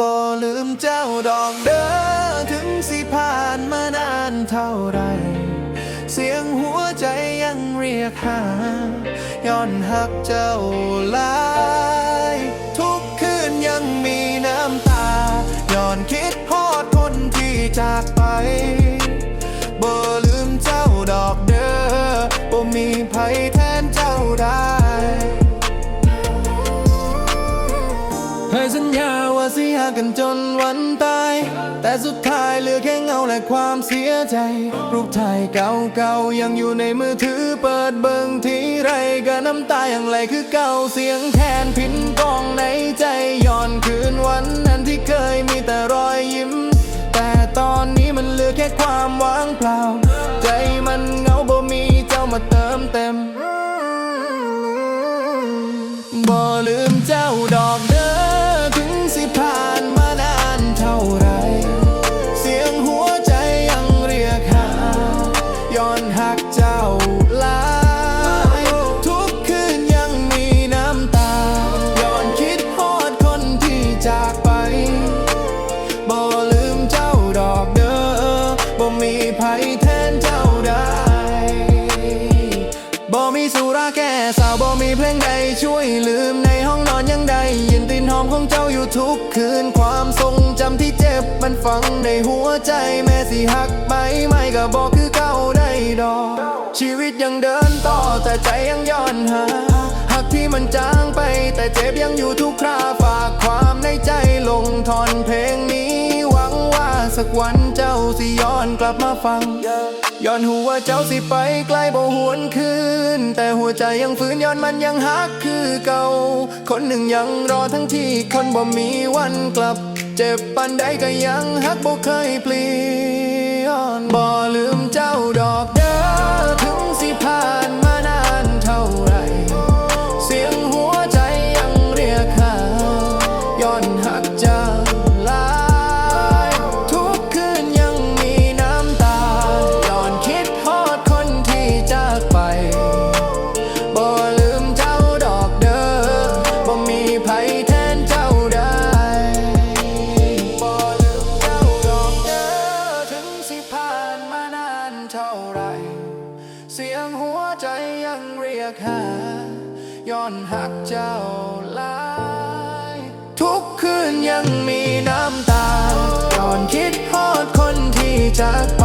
บ่ลืมเจ้าดอกเด้อถึงสิผ่านมานานเท่าไร เสียงหัวใจยังเรียกหา ย้อนหักเจ้าลาย ทุกคืนยังมีน้ำตา ย้อนคิดฮอดคนที่จากไปากันจนวันตาย แต่สุดท้ายเหลือแค่เงาและความเสียใจ รูปถ่ายเก่าๆ ยังอยู่ในมือถือเปิดเบิ่งทีไรก็น้ำตาอย่างไหลคือเก่าเสียงแคนพินกองในใจย้อนคืนวันนั้นที่เคยมีแต่รอยยิ้ม แต่ตอนนี้มันเหลือแค่ความว่างเปล่า ใจมันเหงาบ่มีเจ้ามาเติมเต็มบ่ลืมเจ้ หักเจ้าลาย ทุกคืนยังมีน้ำตา ย้อนคิดฮอดคนที่จากไป บ่ลืมเจ้าดอกเด้อ บ่มีภัยแทนเจ้าได้ บ่มีสุราแก้เศร้าบ่มีเพลงใดช่วยลืมในห้องนอนยังได้ยินตีนหอมของเจ้าอยู่ทุกคืนความทรงจำที่เจ็บมันฝังในหัวใจแม้สิหักไปไม่ก็บอกคือเก่าได้ ดอก ชีวิตยังเดินต่อแต่ใจยังย้อนหาหักที่มันจางไป แต่เจ็บยังอยู่ทุกคราฝากความในใจลงทอนเพลงนี้ หวังว่าสักวันเจ้าสิย้อนกลับมาฟัง ย้อนหัวเจ้าสิไปไกลบ่หวนคืน แต่หัวใจยังฝืนย้อนมันยังหักคือเก่า คนหนึ่งยังรอทั้งที่คนบ่มีวันกลับ เจ็บปันใดก็ยังหักบ่เคยเปลี่ยน บ่ลืมเจ้าดอก เสียงหัวใจยังเรียกหา ย้อนหักเจ้าลาย ทุกคืนยังมีน้ำตาตอนคิดฮอดคนที่จากไป